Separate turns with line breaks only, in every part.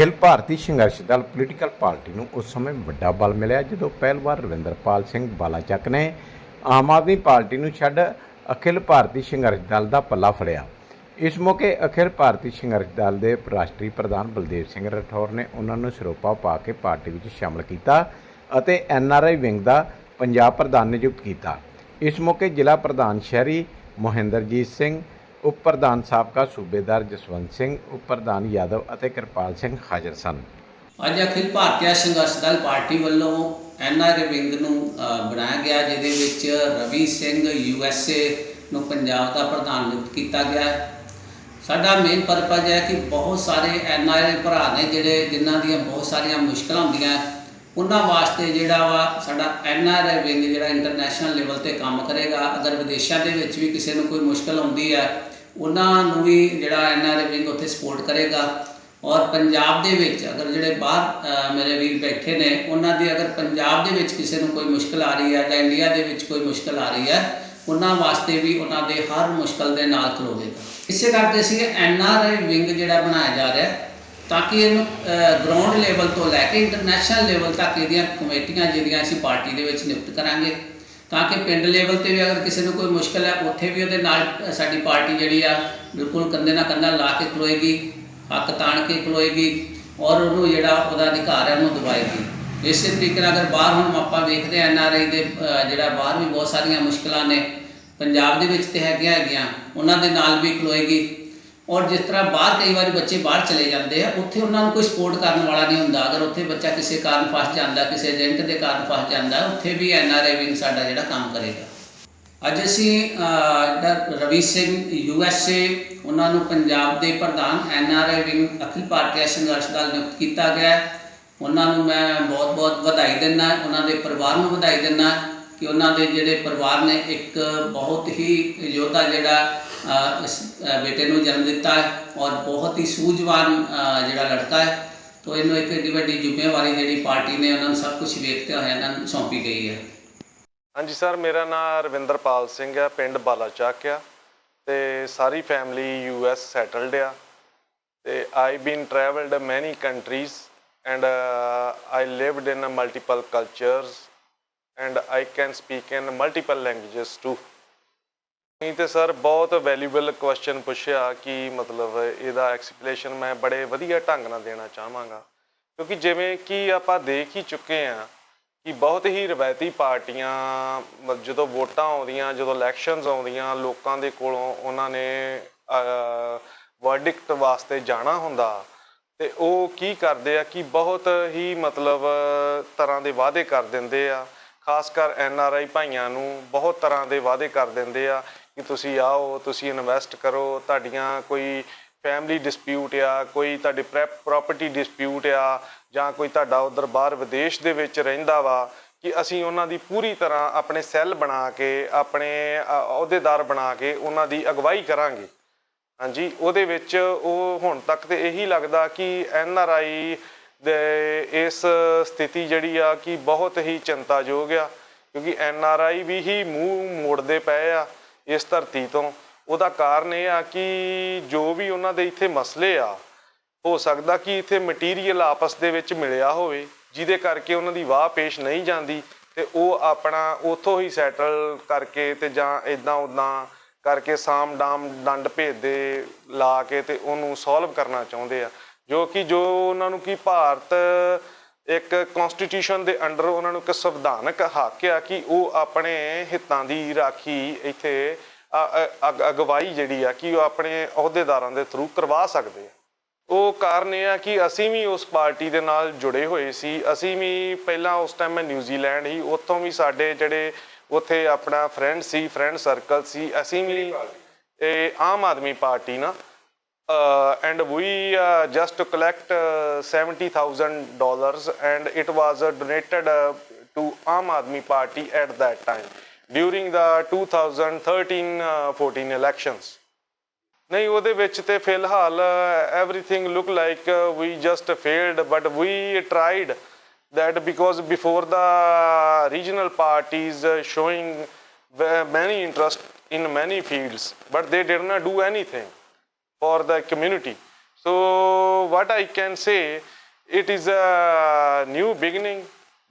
ਅਖਿਲ Bharti Sangharsh Dal political party ਨੂੰ ਉਸ ਸਮੇਂ ਵੱਡਾ ਬਲ ਮਿਲਿਆ, ਜਦੋਂ ਪਹਿਲਵਾਰ ਰਵਿੰਦਰਪਾਲ ਸਿੰਘ ਬਾਲਾਚੱਕ ਨੇ ਆਮ ਆਦਮੀ ਪਾਰਟੀ ਨੂੰ ਛੱਡ ਅਖਿਲ ਭਾਰਤੀ ਸੰਘਰਸ਼ ਦਲ ਦਾ ਪੱਲਾ ਫੜਿਆ। ਇਸ ਮੌਕੇ ਅਖਿਲ ਭਾਰਤੀ ਸੰਘਰਸ਼ ਦਲ ਦੇ ਰਾਸ਼ਟਰੀ ਪ੍ਰਧਾਨ ਬਲਦੇਵ ਸਿੰਘ ਰਠੌਰ ਨੇ ਉਹਨਾਂ ਨੂੰ ਸਰੋਪਾ ਪਾ ਕੇ ਪਾਰਟੀ ਵਿੱਚ ਸ਼ਾਮਲ ਕੀਤਾ ਅਤੇ ਐਨਆਰਆਈ ਵਿੰਗ ਦਾ ਪੰਜਾਬ ਪ੍ਰਧਾਨ ਨਿਯੁਕਤ ਕੀਤਾ। ਇਸ ਮੌਕੇ ਜ਼ਿਲ੍ਹਾ ਪ੍ਰਧਾਨ ਸ਼ਹਿਰੀ ਮੋਹਿੰਦਰਜੀਤ ਸਿੰਘ ਉਪ ਪ੍ਰਧਾਨ ਸਾਬਕਾ ਸੂਬੇਦਾਰ ਜਸਵੰਤ ਸਿੰਘ, ਉਪ ਪ੍ਰਧਾਨ ਯਾਦਵ ਅਤੇ ਕਿਰਪਾਲ ਸਿੰਘ ਹਾਜ਼ਰ ਸਨ।
ਅੱਜ ਅਖਿਲ ਭਾਰਤੀ ਸੰਘਰਸ਼ ਦਲ ਪਾਰਟੀ ਵੱਲੋਂ ਐਨਆਰਏ ਵਿੰਗ ਨੂੰ ਬਣਾਇਆ ਗਿਆ, ਜਿਹਦੇ ਵਿੱਚ ਰਵੀ ਸਿੰਘ ਯੂਐਸਏ ਨੂੰ ਪੰਜਾਬ ਦਾ ਪ੍ਰਧਾਨ ਨਿਯੁਕਤ ਕੀਤਾ ਗਿਆ। ਹੈ ਸਾਡਾ ਮੇਨ ਪਰਪਸ ਹੈ ਕਿ ਬਹੁਤ ਸਾਰੇ ਐਨਆਰਏ ਭਰਾ ਨੇ ਜਿਹੜੇ, ਜਿਨ੍ਹਾਂ ਦੀਆਂ ਬਹੁਤ ਸਾਰੀਆਂ ਮੁਸ਼ਕਲਾਂ ਹੁੰਦੀਆਂ, ਉਹਨਾਂ ਵਾਸਤੇ ਜਿਹੜਾ ਵਾ ਸਾਡਾ ਐਨਆਰਏ ਵਿੰਗ ਜਿਹੜਾ ਇੰਟਰਨੈਸ਼ਨਲ ਲੈਵਲ ਤੇ ਕੰਮ ਕਰੇਗਾ। ਅਗਰ ਵਿਦੇਸ਼ਾਂ ਦੇ ਵਿੱਚ ਵੀ ਕਿਸੇ ਨੂੰ ਕੋਈ ਮੁਸ਼ਕਲ ਆਉਂਦੀ ਹੈ ਉਹਨਾਂ ਨੂੰ ਵੀ ਜਿਹੜਾ ਐਨਆਰਏ ਵਿੰਗ ਉੱਥੇ ਸਪੋਰਟ ਕਰੇਗਾ। ਔਰ ਪੰਜਾਬ ਦੇ ਵਿੱਚ ਅਗਰ ਜਿਹੜੇ ਬਾਹਰ ਮੇਰੇ ਵੀਰ ਬੈਠੇ ਨੇ, ਉਹਨਾਂ ਦੀ ਅਗਰ ਪੰਜਾਬ ਦੇ ਵਿੱਚ ਕਿਸੇ ਨੂੰ ਕੋਈ ਮੁਸ਼ਕਲ ਆ ਰਹੀ ਹੈ ਜਾਂ ਇੰਡੀਆ ਦੇ ਵਿੱਚ ਕੋਈ ਮੁਸ਼ਕਲ ਆ ਰਹੀ ਹੈ, ਉਹਨਾਂ ਵਾਸਤੇ ਵੀ ਉਹਨਾਂ ਦੇ ਹਰ ਮੁਸ਼ਕਲ ਦੇ ਨਾਲ ਖਲੋਵੇਗਾ। ਇਸੇ ਕਰਕੇ ਅਸੀਂ ਐਨਆਰਆਈ ਵਿੰਗ ਜਿਹੜਾ ਬਣਾਇਆ ਜਾ ਰਿਹਾ ਤਾਂ ਕਿ ਇਹਨੂੰ ਗਰਾਊਂਡ ਲੈਵਲ ਤੋਂ ਲੈ ਕੇ ਇੰਟਰਨੈਸ਼ਨਲ ਲੈਵਲ ਤੱਕ ਇਹਦੀਆਂ ਕਮੇਟੀਆਂ ਜਿਹੜੀਆਂ ਅਸੀਂ ਪਾਰਟੀ ਦੇ ਵਿੱਚ ਨਿਯੁਕਤ ਕਰਾਂਗੇ। ਤਾਂ ਕਿ ਪਿੰਡ ਲੈਵਲ ਤੇ ਵੀ ਅਗਰ ਕਿਸੇ ਨੂੰ ਕੋਈ ਮੁਸ਼ਕਲ ਹੈ, ਉੱਥੇ ਵੀ ਉਹਦੇ ਨਾਲ ਸਾਡੀ ਪਾਰਟੀ ਜਿਹੜੀ ਆ, ਬਿਲਕੁਲ ਕੰਧੇ ਨਾਲ ਕੰਧਾ ਲਾ ਕੇ ਖਲੋਏਗੀ, ਹੱਕ ਤਾਣ ਕੇ ਖਲੋਏਗੀ ਔਰ ਉਹਨੂੰ ਜਿਹੜਾ ਉਹਦਾ ਅਧਿਕਾਰ ਹੈ, ਉਹਨੂੰ ਦਵਾਏਗੀ ਇਸੇ ਤਰੀਕੇ ਨਾਲ ਅਗਰ ਬਾਹਰ ਹੁਣ ਆਪਾਂ ਵੇਖਦੇ ਆ ਐਨਆਰਆਈ ਦੇ ਜਿਹੜਾ ਬਾਹਰ ਵੀ ਬਹੁਤ ਸਾਰੀਆਂ ਮੁਸ਼ਕਲਾਂ ਨੇ, ਪੰਜਾਬ ਦੇ ਵਿੱਚ ਤੇ ਹੈਗੀਆਂ ਹੈਗੀਆਂ, ਉਹਨਾਂ ਦੇ ਨਾਲ ਵੀ ਖਲੋਏਗੀ। ਔਰ ਜਿਸ ਤਰ੍ਹਾਂ ਬਾਹਰ ਕਈ ਵਾਰੀ ਬੱਚੇ ਬਾਹਰ ਚਲੇ ਜਾਂਦੇ ਆ, ਉੱਥੇ ਉਹਨਾਂ ਨੂੰ ਕੋਈ ਸਪੋਰਟ ਕਰਨ ਵਾਲਾ ਨਹੀਂ ਹੁੰਦਾ। ਅਗਰ ਉੱਥੇ ਬੱਚਾ ਕਿਸੇ ਕਾਰਨ ਫਸ ਜਾਂਦਾ, ਕਿਸੇ ਏਜੰਟ ਦੇ ਕਾਰਨ ਫਸ ਜਾਂਦਾ, ਉੱਥੇ ਵੀ ਐਨਆਰਆਈ ਵਿੰਗ ਸਾਡਾ ਜਿਹੜਾ ਕੰਮ ਕਰੇਗਾ। ਅੱਜ ਅਸੀਂ ਰਵੀ ਸਿੰਘ ਯੂ ਸਿੰਘ ਏ ਉਹਨਾਂ ਨੂੰ ਪੰਜਾਬ ਦੇ ਪ੍ਰਧਾਨ ਐਨਆਰਆਈ ਵਿੰਗ ਅਖਿਲ ਭਾਰਤੀ ਸੰਘਰਸ਼ ਦਲ ਨਿਯੁਕਤ ਕੀਤਾ ਗਿਆ। ਉਹਨਾਂ ਨੂੰ ਮੈਂ ਬਹੁਤ-ਬਹੁਤ ਵਧਾਈ ਦਿੰਦਾ, ਉਹਨਾਂ ਦੇ ਪਰਿਵਾਰ ਨੂੰ ਵਧਾਈ ਦਿੰਦਾ। ਕਿ ਉਹਨਾਂ ਦੇ ਜਿਹੜੇ ਪਰਿਵਾਰ ਨੇ ਇੱਕ ਬਹੁਤ ਹੀ ਯੋਧਾ ਜਿਹੜਾ ਇਸ ਬੇਟੇ ਨੂੰ ਜਨਮ ਦਿੱਤਾ ਹੈ ਔਰ ਬਹੁਤ ਹੀ ਸੂਝਵਾਨ ਜਿਹੜਾ ਲੜਕਾ ਹੈ, ਤੋਂ ਇਹਨੂੰ ਇੱਕ ਏਡੀ ਵੱਡੀ ਜ਼ਿੰਮੇਵਾਰੀ ਜਿਹੜੀ ਪਾਰਟੀ ਨੇ ਉਹਨਾਂ ਨੂੰ ਸਭ ਕੁਝ ਵੇਖਦੇ ਹੋਏ ਇਹਨਾਂ ਨੂੰ ਸੌਂਪੀ ਗਈ ਹੈ।
ਹਾਂਜੀ ਸਰ, ਮੇਰਾ ਨਾਮ ਰਵਿੰਦਰਪਾਲ ਸਿੰਘ ਹੈ, ਪਿੰਡ ਬਾਲਾਚੱਕ ਆ ਤੇ ਸਾਰੀ ਫੈਮਿਲੀ ਯੂ ਐਸ ਸੈਟਲਡ ਆ, ਤੇ I been travelled many countries and I lived in multiple cultures and I can speak in multiple languages too ਨਹੀਂ ਤੇ ਸਰ, ਬਹੁਤ ਵੈਲਿਊਬਲ ਕੁਐਸਚਨ ਪੁੱਛਿਆ ਕਿ ਮਤਲਬ ਇਹਦਾ ਐਕਸਪਲੇਸ਼ਨ ਮੈਂ ਬੜੇ ਵਧੀਆ ਢੰਗ ਨਾਲ ਦੇਣਾ ਚਾਹਾਂਗਾ। ਕਿਉਂਕਿ ਜਿਵੇਂ ਕਿ ਆਪਾਂ ਦੇਖ ਹੀ ਚੁੱਕੇ ਆ ਕਿ ਬਹੁਤ ਹੀ ਰਵਾਇਤੀ ਪਾਰਟੀਆਂ ਮ- ਜਦੋਂ ਵੋਟਾਂ ਆਉਂਦੀਆਂ, ਜਦੋਂ ਇਲੈਕਸ਼ਨਸ ਆਉਂਦੀਆਂ, ਲੋਕਾਂ ਦੇ ਕੋਲੋਂ ਉਹਨਾਂ ਨੇ ਵਰਡਿਕਟ ਵਾਸਤੇ ਜਾਣਾ ਹੁੰਦਾ ਤੇ ਉਹ ਕੀ ਕਰਦੇ ਆ ਕਿ ਬਹੁਤ ਹੀ ਮਤਲਬ ਤਰ੍ਹਾਂ ਦੇ ਵਾਅਦੇ ਕਰ ਦਿੰਦੇ ਆ। ਖਾਸ ਕਰ ਐਨ ਆਰ ਆਈ ਭਾਈਆਂ ਨੂੰ ਬਹੁਤ ਤਰ੍ਹਾਂ ਦੇ ਵਾਅਦੇ ਕਰ ਦਿੰਦੇ ਆ ਕਿ ਤੁਸੀਂ ਆਓ, ਤੁਸੀਂ ਇਨਵੈਸਟ ਕਰੋ, ਤੁਹਾਡੀਆਂ ਕੋਈ ਫੈਮਿਲੀ ਡਿਸਪਿਊਟ ਆ, ਕੋਈ ਤੁਹਾਡੀ ਪ੍ਰਾਪਰਟੀ ਡਿਸਪਿਊਟ ਆ, ਜਾਂ ਕੋਈ ਤੁਹਾਡਾ ਉਧਰ ਬਾਹਰ ਵਿਦੇਸ਼ ਦੇ ਵਿੱਚ ਰਹਿੰਦਾ ਵਾ ਕਿ ਅਸੀਂ ਉਹਨਾਂ ਦੀ ਪੂਰੀ ਤਰ੍ਹਾਂ ਆਪਣੇ ਸੈੱਲ ਬਣਾ ਕੇ, ਆਪਣੇ ਅਹੁਦੇਦਾਰ ਬਣਾ ਕੇ ਉਹਨਾਂ ਦੀ ਅਗਵਾਈ ਕਰਾਂਗੇ। ਹਾਂਜੀ, ਉਹਦੇ ਵਿੱਚ ਉਹ ਹੁਣ ਤੱਕ ਤੇ ਇਹੀ ਲੱਗਦਾ ਕਿ ਐਨ ਆਰ ਆਈ ਦੇ ਇਸ ਸਥਿਤੀ ਜਿਹੜੀ ਆ ਕਿ ਬਹੁਤ ਹੀ ਚਿੰਤਾਯੋਗ ਆ, ਕਿਉਂਕਿ ਐਨ ਆਰ ਆਈ ਵੀ ਹੀ ਮੂੰਹ ਮੋੜਦੇ ਪਏ ਆ ਇਸ ਧਰਤੀ ਤੋਂ। ਉਹਦਾ ਕਾਰਨ ਇਹ ਆ ਕਿ ਜੋ ਵੀ ਉਹਨਾਂ ਦੇ ਇੱਥੇ ਮਸਲੇ ਆ, ਹੋ ਸਕਦਾ ਕਿ ਇੱਥੇ ਮਟੀਰੀਅਲ ਆਪਸ ਦੇ ਵਿੱਚ ਮਿਲਿਆ ਹੋਵੇ, ਜਿਹਦੇ ਕਰਕੇ ਉਹਨਾਂ ਦੀ ਵਾਹ ਪੇਸ਼ ਨਹੀਂ ਜਾਂਦੀ ਤੇ ਉਹ ਆਪਣਾ ਉਥੋਂ ਹੀ ਸੈਟਲ ਕਰਕੇ ਤੇ ਜਾਂ ਇਦਾਂ ਉਦਾਂ ਕਰਕੇ ਸਾਮ ਡਾਮ ਡੰਡ ਭੇਜਦੇ ਲਾ ਕੇ ਤੇ ਉਹਨੂੰ ਸੋਲਵ ਕਰਨਾ ਚਾਹੁੰਦੇ ਆ। ਜੋ ਕਿ ਜੋ ਉਹਨਾਂ ਨੂੰ ਕੀ ਭਾਰਤ ਇੱਕ ਕਨਸਟੀਟਿਊਸ਼ਨ ਦੇ ਅੰਡਰ ਉਹਨਾਂ ਨੂੰ ਇੱਕ ਸੰਵਿਧਾਨਕ ਹੱਕ ਆ ਕਿ ਉਹ ਆਪਣੇ ਹਿੱਤਾਂ ਦੀ ਰਾਖੀ ਇੱਥੇ ਅਗਵਾਈ ਜਿਹੜੀ ਆ ਕਿ ਉਹ ਆਪਣੇ ਅਹੁਦੇਦਾਰਾਂ ਦੇ ਥਰੂ ਕਰਵਾ ਸਕਦੇ ਆ। ਉਹ ਕਾਰਨ ਇਹ ਆ ਕਿ ਅਸੀਂ ਵੀ ਉਸ ਪਾਰਟੀ ਦੇ ਨਾਲ ਜੁੜੇ ਹੋਏ ਸੀ। ਅਸੀਂ ਵੀ ਪਹਿਲਾਂ ਉਸ ਟਾਈਮ ਮੈਂ ਨਿਊਜ਼ੀਲੈਂਡ ਹੀ ਉੱਥੋਂ ਵੀ ਸਾਡੇ ਜਿਹੜੇ ਉੱਥੇ ਆਪਣਾ ਫਰੈਂਡ ਸੀ ਫਰੈਂਡ ਸਰਕਲ ਸੀ। ਅਸੀਂ ਵੀ ਇਹ Aam Aadmi party ਨਾ and we uh, just to collect uh, $70,000 dollars and it was uh, donated uh, to Aam Aadmi Party at that time during the 2013-14 elections. ਨਹੀਂ ਉਹਦੇ ਵਿੱਚ ਤੇ ਫਿਲਹਾਲ everything look like uh, we just failed but we tried that because before the regional parties uh, showing ve- many interest in many fields but they did not do anything for the community So, what I can say, it is a new beginning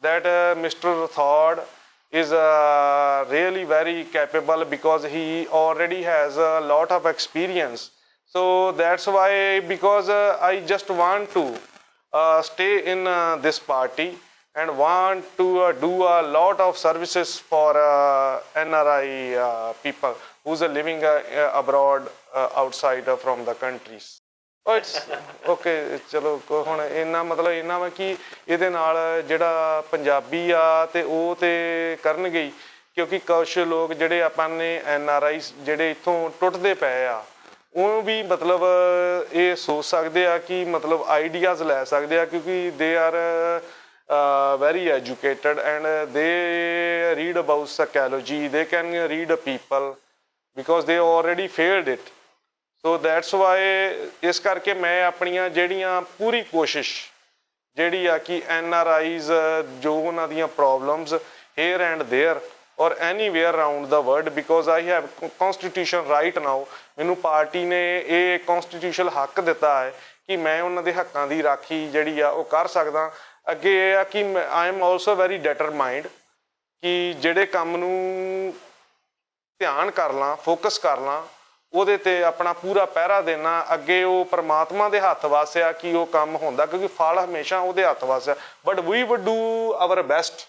that uh, Mr. Rathod is uh, really very capable because he already has a lot of experience. So that's why, because uh, I just want to uh, stay in uh, this party and want to uh, do a lot of services for uh, NRI uh, people who's uh, living uh, uh, abroad uh, outside uh, from the countries. Oh, ਚਲੋ ਹੁਣ ਇੰਨਾ ਮਤਲਬ ਇੰਨਾ ਵਾ ਕਿ ਇਹਦੇ ਨਾਲ ਜਿਹੜਾ ਪੰਜਾਬੀ ਆ ਤੇ ਉਹ ਤੇ ਕਰਨਗੇ ਹੀ ਕਿਉਂਕਿ ਕੁਝ ਲੋਕ ਜਿਹੜੇ ਆਪਾਂ ਨੇ ਐਨ ਆਰ ਆਈ ਜਿਹੜੇ ਇੱਥੋਂ ਟੁੱਟਦੇ ਪਏ ਆ ਉਹ ਵੀ ਮਤਲਬ ਇਹ ਸੋਚ ਸਕਦੇ ਆ ਕਿ ਮਤਲਬ ਆਈਡੀਆਜ਼ ਲੈ ਸਕਦੇ ਆ ਕਿਉਂਕਿ they are very educated and they read about psychology they can read people because they already failed it so that's why ਇਸ ਕਰਕੇ ਮੈਂ ਆਪਣੀਆਂ ਜਿਹੜੀਆਂ ਪੂਰੀ ਕੋਸ਼ਿਸ਼, ਜਿਹੜੀ ਆ ਕਿ ਐਨ ਆਰ ਆਈਜ਼, ਜੋ ਉਹਨਾਂ ਦੀਆਂ problems here and there or anywhere around the world because I have constitution right now ਮੈਨੂੰ ਪਾਰਟੀ ਨੇ ਇਹ ਕਨਸਟੀਟਿਊਸ਼ਨਲ ਹੱਕ ਦਿੱਤਾ ਹੈ ਕਿ ਮੈਂ ਉਹਨਾਂ ਦੇ ਹੱਕਾਂ ਦੀ ਰਾਖੀ ਜਿਹੜੀ ਆ ਉਹ ਕਰ ਸਕਦਾ। ਅੱਗੇ ਇਹ ਆ ਕਿ I am also very determined ਕਿ ਜਿਹੜੇ ਕੰਮ ਨੂੰ ਧਿਆਨ ਕਰ ਲਾਂ ਫੋਕਸ ਕਰ ਲਾਂ, ਉਹਦੇ ਤੇ ਆਪਣਾ ਪੂਰਾ ਪਹਿਰਾ ਦੇਣਾ, ਅੱਗੇ ਉਹ ਪਰਮਾਤਮਾ ਦੇ ਹੱਥ ਵਾਸਿਆ ਕਿ ਉਹ ਕੰਮ ਹੁੰਦਾ, ਕਿਉਂਕਿ ਫਲ ਹਮੇਸ਼ਾ ਉਹਦੇ ਹੱਥ ਵਾਸਿਆ। But we would do our best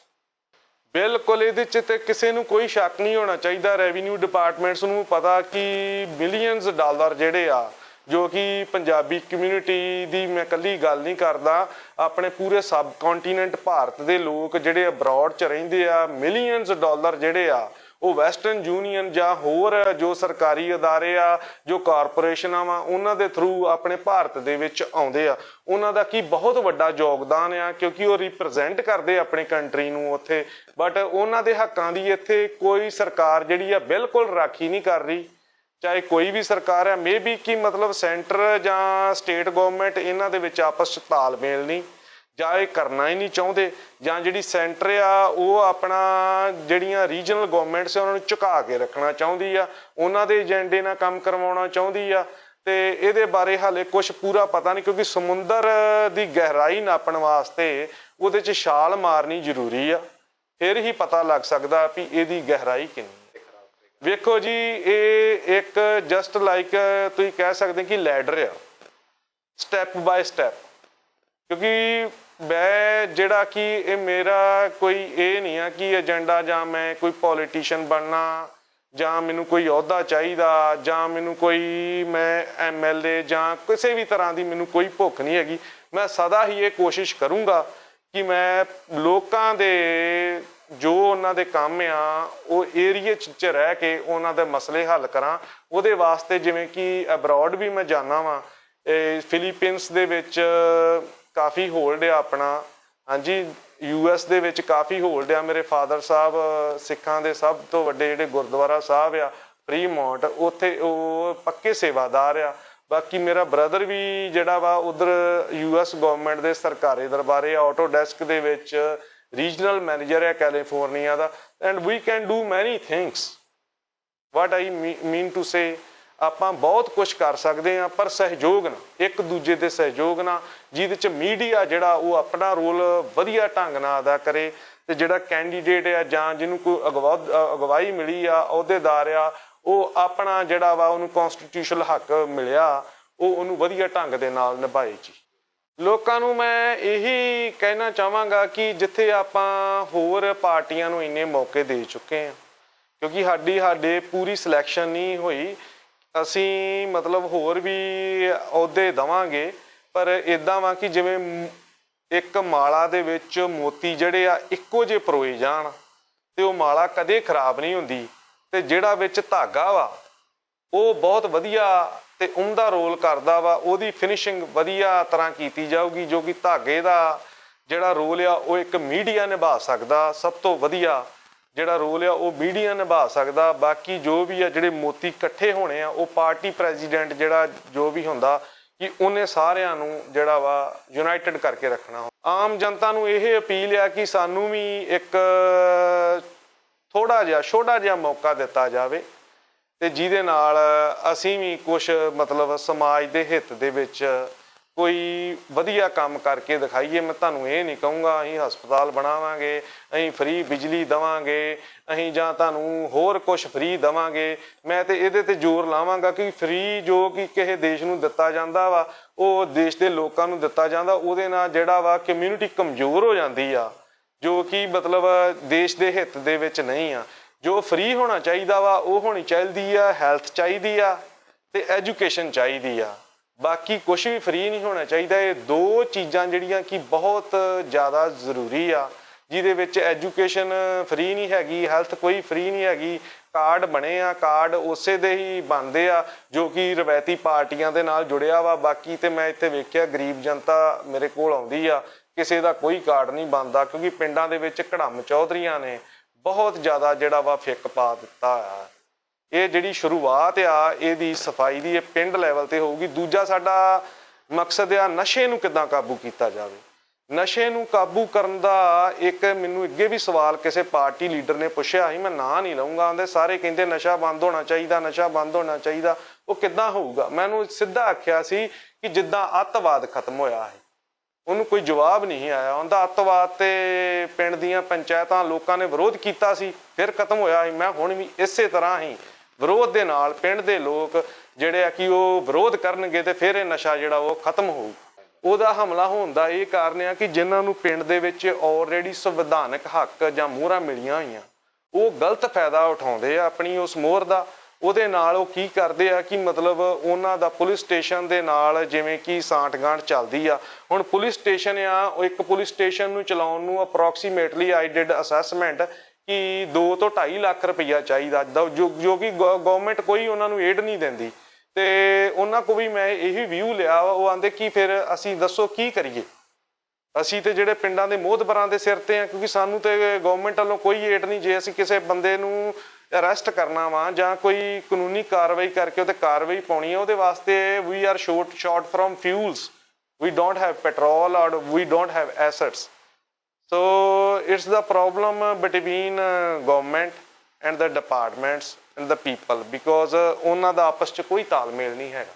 ਬਿਲਕੁਲ ਇਹਦੇ ਚ ਤੇ ਕਿਸੇ ਨੂੰ ਕੋਈ ਸ਼ੱਕ ਨਹੀਂ ਹੋਣਾ ਚਾਹੀਦਾ। ਰੈਵਨਿਊ ਡਿਪਾਰਟਮੈਂਟਸ ਨੂੰ ਪਤਾ ਕਿ ਮਿਲੀਅਨਸ ਡਾਲਰ ਜਿਹੜੇ ਆ ਜੋ ਕਿ ਪੰਜਾਬੀ ਕਮਿਊਨਿਟੀ ਦੀ ਮੈਂ ਕੱਲੀ ਗੱਲ ਨਹੀਂ ਕਰਦਾ, ਆਪਣੇ ਪੂਰੇ ਸਬ ਕੰਟੀਨੈਂਟ ਭਾਰਤ ਦੇ ਲੋਕ ਜਿਹੜੇ ਅਬਰੋਡ ਚ ਰਹਿੰਦੇ ਆ ਮਿਲੀਅਨਸ ਡਾਲਰ ਜਿਹੜੇ ਆ, ਉਹ ਵੈਸਟਰਨ ਯੂਨੀਅਨ ਜਾਂ ਹੋਰ ਜੋ ਸਰਕਾਰੀ ਅਦਾਰੇ ਆ, ਜੋ ਕਾਰਪੋਰੇਸ਼ਨਾਂ ਵਾ, ਉਹਨਾਂ ਦੇ ਥਰੂ ਆਪਣੇ ਭਾਰਤ ਦੇ ਵਿੱਚ ਆਉਂਦੇ ਆ। ਉਹਨਾਂ ਦਾ ਕੀ ਬਹੁਤ ਵੱਡਾ ਯੋਗਦਾਨ ਆ, ਕਿਉਂਕਿ ਉਹ ਰਿਪਰੈਜ਼ੈਂਟ ਕਰਦੇ ਆਪਣੇ ਕੰਟਰੀ ਨੂੰ ਉੱਥੇ। ਬਟ ਉਹਨਾਂ ਦੇ ਹੱਕਾਂ ਦੀ ਇੱਥੇ ਕੋਈ ਸਰਕਾਰ ਜਿਹੜੀ ਆ ਬਿਲਕੁਲ ਰਾਖੀ ਨਹੀਂ ਕਰ ਰਹੀ। ਚਾਹੇ ਕੋਈ ਵੀ ਸਰਕਾਰ ਹੈ ਮੇਬੀ ਕਿ ਮਤਲਬ ਸੈਂਟਰ ਜਾਂ ਸਟੇਟ ਗਵਰਨਮੈਂਟ ਇਹਨਾਂ ਦੇ ਵਿੱਚ ਆਪਸ ਚ ਤਾਲਮੇਲ ਨਹੀਂ, ਜਾਂ ਇਹ ਕਰਨਾ ਹੀ ਨਹੀਂ ਚਾਹੁੰਦੇ, ਜਾਂ ਜਿਹੜੀ ਸੈਂਟਰ ਆ, ਉਹ ਆਪਣਾ ਜਿਹੜੀਆਂ ਰੀਜਨਲ ਗਵਰਨਮੈਂਟਸ ਆ, ਉਹਨਾਂ ਨੂੰ ਝੁਕਾ ਕੇ ਰੱਖਣਾ ਚਾਹੁੰਦੀ ਆ, ਉਹਨਾਂ ਦੇ ਏਜੰਡੇ ਨਾਲ ਕੰਮ ਕਰਵਾਉਣਾ ਚਾਹੁੰਦੀ ਆ, ਤੇ ਇਹਦੇ ਬਾਰੇ ਹਾਲੇ ਕੁਝ ਪੂਰਾ ਪਤਾ ਨਹੀਂ, ਕਿਉਂਕਿ ਸਮੁੰਦਰ ਦੀ ਗਹਿਰਾਈ ਨਾਪਣ ਵਾਸਤੇ ਉਹਦੇ 'ਚ ਛਾਲ ਮਾਰਨੀ ਜ਼ਰੂਰੀ ਆ, ਫਿਰ ਹੀ ਪਤਾ ਲੱਗ ਸਕਦਾ ਵੀ ਇਹਦੀ ਗਹਿਰਾਈ ਕਿੰਨੀ ਵੇਖੋ ਜੀ, ਇਹ ਇੱਕ ਜਸਟ ਲਾਈਕ ਤੁਸੀਂ ਕਹਿ ਸਕਦੇ ਕਿ ਲੈਡਰ ਆ। ਸਟੈਪ ਬਾਏ ਸਟੈਪ ਕਿਉਂਕਿ ਮੈਂ ਜਿਹੜਾ ਕਿ ਇਹ ਮੇਰਾ ਕੋਈ ਇਹ ਨਹੀਂ ਆ ਕਿ ਏਜੰਡਾ ਜਾਂ ਮੈਂ ਕੋਈ ਪੋਲੀਟੀਸ਼ੀਅਨ ਬਣਨਾ, ਜਾਂ ਮੈਨੂੰ ਕੋਈ ਅਹੁਦਾ ਚਾਹੀਦਾ, ਜਾਂ ਮੈਨੂੰ ਕੋਈ ਮੈਂ ਐਮਐਲਏ ਜਾਂ ਕਿਸੇ ਵੀ ਤਰ੍ਹਾਂ ਦੀ ਮੈਨੂੰ ਕੋਈ ਭੁੱਖ ਨਹੀਂ ਹੈਗੀ। ਮੈਂ ਸਦਾ ਹੀ ਇਹ ਕੋਸ਼ਿਸ਼ ਕਰੂੰਗਾ ਕਿ ਮੈਂ ਲੋਕਾਂ ਦੇ ਜੋ ਉਹਨਾਂ ਦੇ ਕੰਮ ਆ, ਉਹ ਏਰੀਏ ਚ ਰਹਿ ਕੇ ਉਹਨਾਂ ਦੇ ਮਸਲੇ ਹੱਲ ਕਰਾਂ। ਉਹਦੇ ਵਾਸਤੇ ਜਿਵੇਂ ਕਿ ਅਬਰੋਡ ਵੀ ਮੈਂ ਜਾਣਾ ਵਾਂ, ਇਹ ਫਿਲੀਪੀਨਸ ਦੇ ਵਿੱਚ ਕਾਫੀ ਹੋਲਡ ਆ ਆਪਣਾ। ਹਾਂਜੀ ਯੂਐਸ ਦੇ ਵਿੱਚ ਕਾਫੀ ਹੋਲਡ ਆ ਮੇਰੇ ਫਾਦਰ ਸਾਹਿਬ, ਸਿੱਖਾਂ ਦੇ ਸਭ ਤੋਂ ਵੱਡੇ ਜਿਹੜੇ ਗੁਰਦੁਆਰਾ ਸਾਹਿਬ ਆ ਫਰੀਮੌਂਟ ਉੱਥੇ ਉਹ ਪੱਕੇ ਸੇਵਾਦਾਰ ਆ। ਬਾਕੀ ਮੇਰਾ ਬ੍ਰਦਰ ਵੀ ਜਿਹੜਾ ਵਾ, ਉਧਰ ਯੂਐਸ ਗਵਰਨਮੈਂਟ ਦੇ ਸਰਕਾਰੀ ਦਰਬਾਰੇ ਆਟੋ ਡੈਸਕ ਦੇ ਵਿੱਚ ਰੀਜਨਲ ਮੈਨੇਜਰ ਹੈ California the and we can do many things what I mean to say ਆਪਾਂ ਬਹੁਤ ਕੁਝ ਕਰ ਸਕਦੇ ਆ ਪਰ ਸਹਿਯੋਗ ਨਾਲ ਇੱਕ ਦੂਜੇ ਦੇ ਸਹਿਯੋਗ ਨਾਲ, ਜਿਹਦੇ ਚ ਮੀਡੀਆ ਜਿਹੜਾ ਉਹ ਆਪਣਾ ਰੋਲ ਵਧੀਆ ਢੰਗ ਨਾਲ ਅਦਾ ਕਰੇ, ਤੇ ਜਿਹੜਾ ਕੈਂਡੀਡੇਟ ਆ ਜਾਂ ਜਿਹਨੂੰ ਕੋਈ ਅਗਵਾ, ਅਗਵਾਈ ਮਿਲੀ ਆ ਅਹੁਦੇਦਾਰ ਆ, ਉਹ ਆਪਣਾ ਜਿਹੜਾ ਵਾ ਉਹਨੂੰ ਕਨਸਟੀਟਿਊਸ਼ਨਲ ਹੱਕ ਮਿਲਿਆ, ਉਹ ਉਹਨੂੰ ਵਧੀਆ ਢੰਗ ਦੇ ਨਾਲ ਨਿਭਾਏ ਜੀ। ਲੋਕਾਂ ਨੂੰ ਮੈਂ ਇਹੀ ਕਹਿਣਾ ਚਾਹਾਂਗਾ ਕਿ ਜਿੱਥੇ ਆਪਾਂ ਹੋਰ ਪਾਰਟੀਆਂ ਨੂੰ ਇੰਨੇ ਮੌਕੇ ਦੇ ਚੁੱਕੇ ਆ ਕਿਉਂਕਿ ਸਾਡੀ, ਸਾਡੇ ਪੂਰੀ ਸਿਲੈਕਸ਼ਨ ਨਹੀਂ ਹੋਈ, ਅਸੀਂ ਮਤਲਬ ਹੋਰ ਵੀ ਅਹੁਦੇ ਦਵਾਂਗੇ, ਪਰ ਇਦਾਂ ਵਾ ਕਿ ਜਿਵੇਂ ਇੱਕ ਮਾਲਾ ਦੇ ਵਿੱਚ ਮੋਤੀ ਜਿਹੜੇ ਆ, ਇੱਕੋ ਜਿਹੇ ਪਰੋਏ ਜਾਣ, ਤੇ ਉਹ ਮਾਲਾ ਕਦੇ ਖਰਾਬ ਨਹੀਂ ਹੁੰਦੀ, ਤੇ ਜਿਹੜਾ ਵਿੱਚ ਧਾਗਾ ਵਾ, ਉਹ ਬਹੁਤ ਵਧੀਆ ਤੇ ਉਮਦਾ ਰੋਲ ਕਰਦਾ ਵਾ, ਉਹਦੀ ਫਿਨਿਸ਼ਿੰਗ ਵਧੀਆ ਤਰ੍ਹਾਂ ਕੀਤੀ ਜਾਊਗੀ, ਜੋ ਕਿ ਧਾਗੇ ਦਾ ਜਿਹੜਾ ਰੋਲ ਆ, ਉਹ ਇੱਕ ਮੀਡੀਆ ਨਿਭਾ ਸਕਦਾ, ਸਭ ਤੋਂ ਵਧੀਆ ਜਿਹੜਾ ਰੋਲ ਆ, ਉਹ ਮੀਡੀਆ ਨਿਭਾ ਸਕਦਾ। ਬਾਕੀ ਜੋ ਵੀ ਆ, ਜਿਹੜੇ ਮੋਤੀ ਇਕੱਠੇ ਹੋਣੇ ਆ, ਉਹ ਪਾਰਟੀ ਪ੍ਰੈਜ਼ੀਡੈਂਟ ਜਿਹੜਾ ਜੋ ਵੀ ਹੁੰਦਾ, ਕਿ ਉਹਨੇ ਸਾਰਿਆਂ ਨੂੰ ਜਿਹੜਾ ਵਾ ਯੂਨਾਈਟਿਡ ਕਰਕੇ ਰੱਖਣਾ। ਆਮ ਜਨਤਾ ਨੂੰ ਇਹ ਅਪੀਲ ਆ ਕਿ ਸਾਨੂੰ ਵੀ ਇੱਕ ਥੋੜਾ ਜਿਹਾ, ਛੋਟਾ ਜਿਹਾ ਮੌਕਾ ਦਿੱਤਾ ਜਾਵੇ। ਤੇ ਜਿਹਦੇ ਨਾਲ ਅਸੀਂ ਵੀ ਕੁਝ ਮਤਲਬ ਸਮਾਜ ਦੇ ਹਿੱਤ ਦੇ ਵਿੱਚ ਕੋਈ ਵਧੀਆ ਕੰਮ ਕਰਕੇ ਦਿਖਾਈਏ। ਮੈਂ ਤੁਹਾਨੂੰ ਇਹ ਨਹੀਂ ਕਹੂੰਗਾ, ਅਸੀਂ ਹਸਪਤਾਲ ਬਣਾਵਾਂਗੇ, ਅਸੀਂ ਫ੍ਰੀ ਬਿਜਲੀ ਦਵਾਂਗੇ, ਅਸੀਂ ਜਾਂ ਤੁਹਾਨੂੰ ਹੋਰ ਕੁਝ ਫ੍ਰੀ ਦਵਾਂਗੇ। ਮੈਂ ਤੇ ਇਹਦੇ ਤੇ ਜ਼ੋਰ ਲਾਵਾਂਗਾ ਕਿ ਫ੍ਰੀ ਜੋ ਕਿ ਕਿਸੇ ਦੇਸ਼ ਨੂੰ ਦਿੱਤਾ ਜਾਂਦਾ ਵਾ, ਉਹ ਦੇਸ਼ ਦੇ ਲੋਕਾਂ ਨੂੰ ਦਿੱਤਾ ਜਾਂਦਾ, ਉਹਦੇ ਨਾਲ ਜਿਹੜਾ ਵਾ ਕਮਿਊਨਿਟੀ ਕਮਜ਼ੋਰ ਹੋ ਜਾਂਦੀ ਆ, ਜੋ ਕਿ ਮਤਲਬ ਦੇਸ਼ ਦੇ ਹਿੱਤ ਦੇ ਵਿੱਚ ਨਹੀਂ ਆ। ਜੋ ਫ੍ਰੀ ਹੋਣਾ ਚਾਹੀਦਾ ਵਾ, ਉਹ ਹੋਣੀ ਚਾਹੀਦੀ ਆ, ਹੈਲਥ ਚਾਹੀਦੀ ਆ ਤੇ ਐਜੂਕੇਸ਼ਨ ਚਾਹੀਦੀ ਆ। ਬਾਕੀ ਕੁਝ ਵੀ ਫ੍ਰੀ ਨਹੀਂ ਹੋਣਾ ਚਾਹੀਦਾ, ਇਹ ਦੋ ਚੀਜ਼ਾਂ ਜਿਹੜੀਆਂ ਕਿ ਬਹੁਤ ਜ਼ਿਆਦਾ ਜ਼ਰੂਰੀ ਆ, ਜਿਹਦੇ ਵਿੱਚ ਐਜੂਕੇਸ਼ਨ ਫ੍ਰੀ ਨਹੀਂ ਹੈਗੀ, ਹੈਲਥ ਕੋਈ ਫ੍ਰੀ ਨਹੀਂ ਹੈਗੀ, ਕਾਰਡ ਬਣੇ ਆ, ਕਾਰਡ ਉਸੇ ਦੇ ਹੀ ਬਣਦੇ ਆ, ਜੋ ਕਿ ਰਵਾਇਤੀ ਪਾਰਟੀਆਂ ਦੇ ਨਾਲ ਜੁੜਿਆ ਵਾ। ਬਾਕੀ ਤੇ ਮੈਂ ਇੱਥੇ ਵੇਖਿਆ, ਗਰੀਬ ਜਨਤਾ ਮੇਰੇ ਕੋਲ ਆਉਂਦੀ ਆ, ਕਿਸੇ ਦਾ ਕੋਈ ਕਾਰਡ ਨਹੀਂ ਬਣਦਾ, ਕਿਉਂਕਿ ਪਿੰਡਾਂ ਦੇ ਵਿੱਚ ਘੜਮ ਚੌਧਰੀਆਂ ਨੇ ਬਹੁਤ ਜ਼ਿਆਦਾ ਜਿਹੜਾ ਵਾ ਫਿੱਕ ਪਾ ਦਿੱਤਾ ਆ। ਇਹ ਜਿਹੜੀ ਸ਼ੁਰੂਆਤ ਆ, ਇਹਦੀ ਸਫ਼ਾਈ ਦੀ ਇਹ ਪਿੰਡ ਲੈਵਲ ਤੇ ਹੋਊਗੀ। ਦੂਜਾ ਸਾਡਾ ਮਕਸਦ ਆ, ਨਸ਼ੇ ਨੂੰ ਕਿੱਦਾਂ ਕਾਬੂ ਕੀਤਾ ਜਾਵੇ? ਨਸ਼ੇ ਨੂੰ ਕਾਬੂ ਕਰਨ ਦਾ ਇੱਕ ਮੈਨੂੰ ਅੱਗੇ ਵੀ ਸਵਾਲ ਕਿਸੇ ਪਾਰਟੀ ਲੀਡਰ ਨੇ ਪੁੱਛਿਆ ਸੀ, ਮੈਂ ਨਾਂ ਨਹੀਂ ਲਵਾਂਗਾ ਉਹਦੇ ਸਾਰੇ ਕਹਿੰਦੇ ਨਸ਼ਾ ਬੰਦ ਹੋਣਾ ਚਾਹੀਦਾ, ਨਸ਼ਾ ਬੰਦ ਹੋਣਾ ਚਾਹੀਦਾ, ਉਹ ਕਿੱਦਾਂ ਹੋਊਗਾ? ਮੈਨੂੰ ਸਿੱਧਾ ਆਖਿਆ ਸੀ ਕਿ ਜਿੱਦਾਂ ਅੱਤਵਾਦ ਖਤਮ ਹੋਇਆ ਹੈ ਉਹਨੂੰ ਕੋਈ ਜਵਾਬ ਨਹੀਂ ਆਇਆ। ਉਹਦਾ ਅੱਤਵਾਦ ਤੇ ਪਿੰਡ ਦੀਆਂ ਪੰਚਾਇਤਾਂ ਲੋਕਾਂ ਨੇ ਵਿਰੋਧ ਕੀਤਾ ਸੀ। ਫਿਰ ਖਤਮ ਹੋਇਆ ਸੀ। ਮੈਂ ਹੁਣ ਵੀ ਇਸੇ ਤਰ੍ਹਾਂ ਹੀ ਵਿਰੋਧ ਦੇ ਨਾਲ ਪਿੰਡ ਦੇ ਲੋਕ ਜਿਹੜੇ ਆ ਕਿ ਉਹ ਵਿਰੋਧ ਕਰਨਗੇ ਤੇ ਫਿਰ ਇਹ ਨਸ਼ਾ ਜਿਹੜਾ ਉਹ ਖਤਮ ਹੋਊ। ਉਹਦਾ ਹਮਲਾ ਹੋਣ ਦਾ ਇਹ ਕਾਰਨ ਆ ਕਿ ਜਿਨ੍ਹਾਂ ਨੂੰ ਪਿੰਡ ਦੇ ਵਿੱਚ ਆਲਰੇਡੀ ਸੰਵਿਧਾਨਕ ਹੱਕ ਜਾਂ ਮੋਹਰਾਂ ਮਿਲੀਆਂ ਹੋਈਆਂ, ਉਹ ਗਲਤ ਫਾਇਦਾ ਉਠਾਉਂਦੇ ਆ ਆਪਣੀ ਉਸ ਮੋਹਰ ਦਾ। ਉਹਦੇ ਨਾਲ ਉਹ ਕੀ ਕਰਦੇ ਆ ਕਿ ਮਤਲਬ ਉਹਨਾਂ ਦਾ ਪੁਲਿਸ ਸਟੇਸ਼ਨ ਦੇ ਨਾਲ ਜਿਵੇਂ ਕਿ ਸਾਂਠਗਾਂਠ ਚੱਲਦੀ ਆ। ਹੁਣ ਪੁਲਿਸ ਸਟੇਸ਼ਨ ਆ ਉਹ ਇੱਕ ਪੁਲਿਸ ਸਟੇਸ਼ਨ ਨੂੰ ਚਲਾਉਣ ਨੂੰ ਅਪਰੋਕਸੀਮੇਟਲੀ ਆਈ ਡਿਡ ਅਸੈਸਮੈਂਟ ਕਿ 2 ਤੋਂ 2.5 ਲੱਖ ਰੁਪਈਆ ਚਾਹੀਦਾ ਦਾ- ਜੋ ਜੋ ਕਿ ਗਵਰਨਮੈਂਟ ਕੋਈ ਉਹਨਾਂ ਨੂੰ ਏਡ ਨਹੀਂ ਦਿੰਦੀ। ਤੇ ਉਹਨਾਂ ਕੋ ਵੀ ਮੈਂ ਇਹੀ ਵਿਊ ਲਿਆ ਵਾ, ਉਹ ਆਂਦੇ ਕਿ ਫਿਰ ਅਸੀਂ ਦੱਸੋ ਕੀ ਕਰੀਏ? ਅਸੀਂ ਤੇ ਜਿਹੜੇ ਪਿੰਡਾਂ ਦੇ ਮੋਹਤਬਰਾਂ ਦੇ ਸਿਰ ਤੇ ਆ ਕਿਉਂਕਿ ਸਾਨੂੰ ਤੇ ਗਵਰਨਮੈਂਟ ਵੱਲੋਂ ਕੋਈ ਏਡ ਨਹੀਂ ਜੇ ਅਸੀਂ ਕਿਸੇ ਬੰਦੇ ਨੂੰ ਅਰੈਸਟ ਕਰਨਾ ਵਾ ਜਾਂ ਕੋਈ ਕਾਨੂੰਨੀ ਕਾਰਵਾਈ ਕਰਕੇ ਉਹਤੇ ਕਾਰਵਾਈ ਪਾਉਣੀ ਹੈ ਉਹਦੇ ਵਾਸਤੇ we are short short from fuels we don't have petrol or we don't have assets so it's the problem between uh, government and the departments and the people because uh, ਉਹਨਾਂ ਦਾ ਆਪਸ ਚ ਕੋਈ ਤਾਲਮੇਲ ਨਹੀਂ ਹੈਗਾ